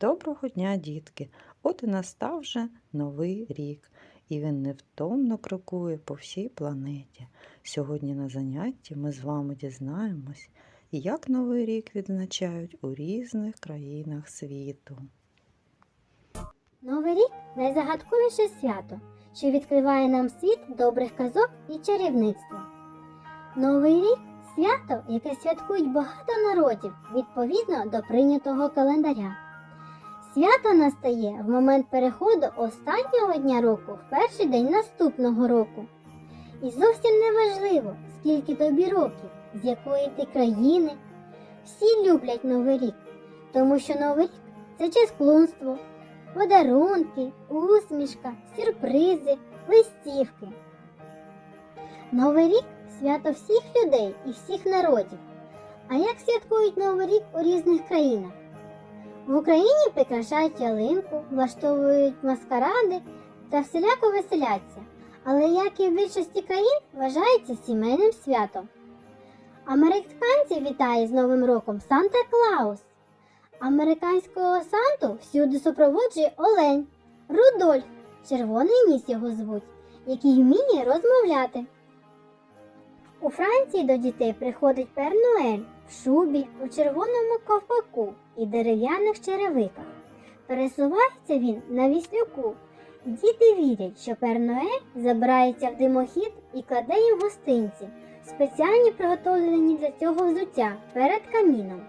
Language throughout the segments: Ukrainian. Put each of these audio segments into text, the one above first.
Доброго дня, дітки! От і настав вже новий рік, і він невтомно крокує по всій планеті. Сьогодні на занятті ми з вами дізнаємось, як новий рік відзначають у різних країнах світу. Новий рік найзагадковіше свято, що відкриває нам світ добрих казок і чарівництва. Новий рік свято, яке святкують багато народів відповідно до прийнятого календаря. Свято настає в момент переходу останнього дня року в перший день наступного року. І зовсім не важливо, скільки тобі років, з якої ти країни. Всі люблять Новий рік, тому що Новий рік це ческлунство, подарунки, усмішка, сюрпризи, листівки. Новий рік свято всіх людей і всіх народів. А як святкують Новий рік у різних країнах? В Україні прикрашають ялинку, влаштовують маскаради та всіляко веселяться, але як і в більшості країн вважається сімейним святом. Американці вітає з Новим роком Санта Клаус. Американського Санту всюди супроводжує Олень, Рудольф, червоний ніс його звуть, який вміє розмовляти. У Франції до дітей приходить Пер Ноель в шубі, у червоному ковпаку і дерев'яних черевиках. Пересувається він на віслюку. Діти вірять, що Пер Ноель забирається в димохід і кладе їм гостинці, спеціальні приготовлені для цього взуття перед каміном.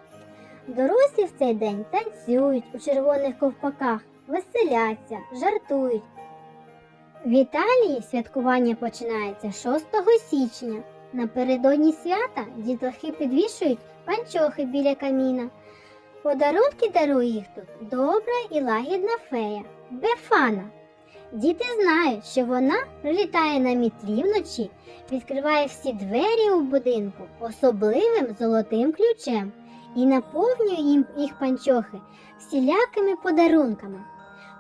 Дорослі в цей день танцюють у червоних ковпаках, веселяться, жартують. В Італії святкування починається 6 січня. Напередодні свята дітлахи підвішують панчохи біля каміна. Подарунки дарує їх тут добра і лагідна фея Бефана. Діти знають, що вона прилітає на мітлі вночі, відкриває всі двері у будинку особливим золотим ключем і наповнює їм їх панчохи всілякими подарунками.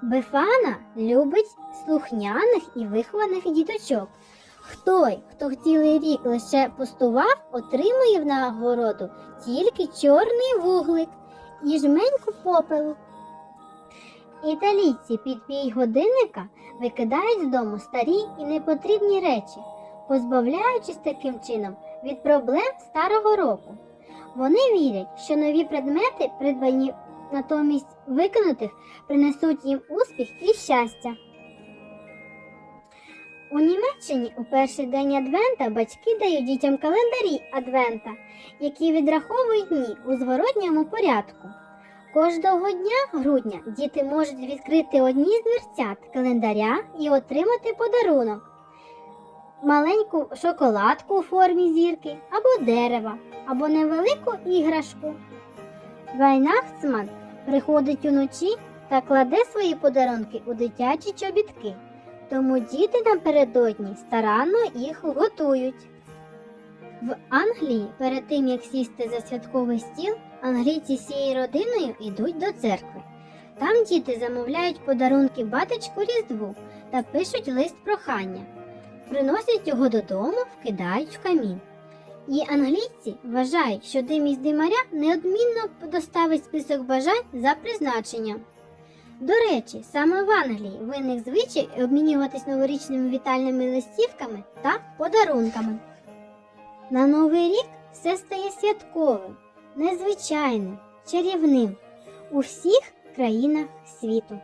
Бефана любить слухняних і вихованих діточок. Хтой, хто цілий рік лише пустував, отримує в нагороду тільки чорний вуглик і жменьку попелу. Італійці під бій годинника викидають з дому старі і непотрібні речі, позбавляючись таким чином від проблем старого року. Вони вірять, що нові предмети, придбані натомість викинутих, принесуть їм успіх і щастя. У Німеччині у перший день Адвента батьки дають дітям календарі Адвента, які відраховують дні у зворотньому порядку. Кожного дня грудня діти можуть відкрити одні з дверцят календаря і отримати подарунок. Маленьку шоколадку у формі зірки або дерева, або невелику іграшку. Вайнахцман приходить уночі та кладе свої подарунки у дитячі чобітки, тому діти напередодні старанно їх готують. В Англії перед тим як сісти за святковий стіл, англійці всією родиною йдуть до церкви. Там діти замовляють подарунки батечку Різдву та пишуть лист прохання. Приносять його додому, вкидають в камін. І англійці вважають, що дим із димаря неодмінно доставить список бажань за призначенням. До речі, саме в Англії виник звичай обмінюватись новорічними вітальними листівками та подарунками. На Новий рік все стає святковим, незвичайним, чарівним у всіх країнах світу.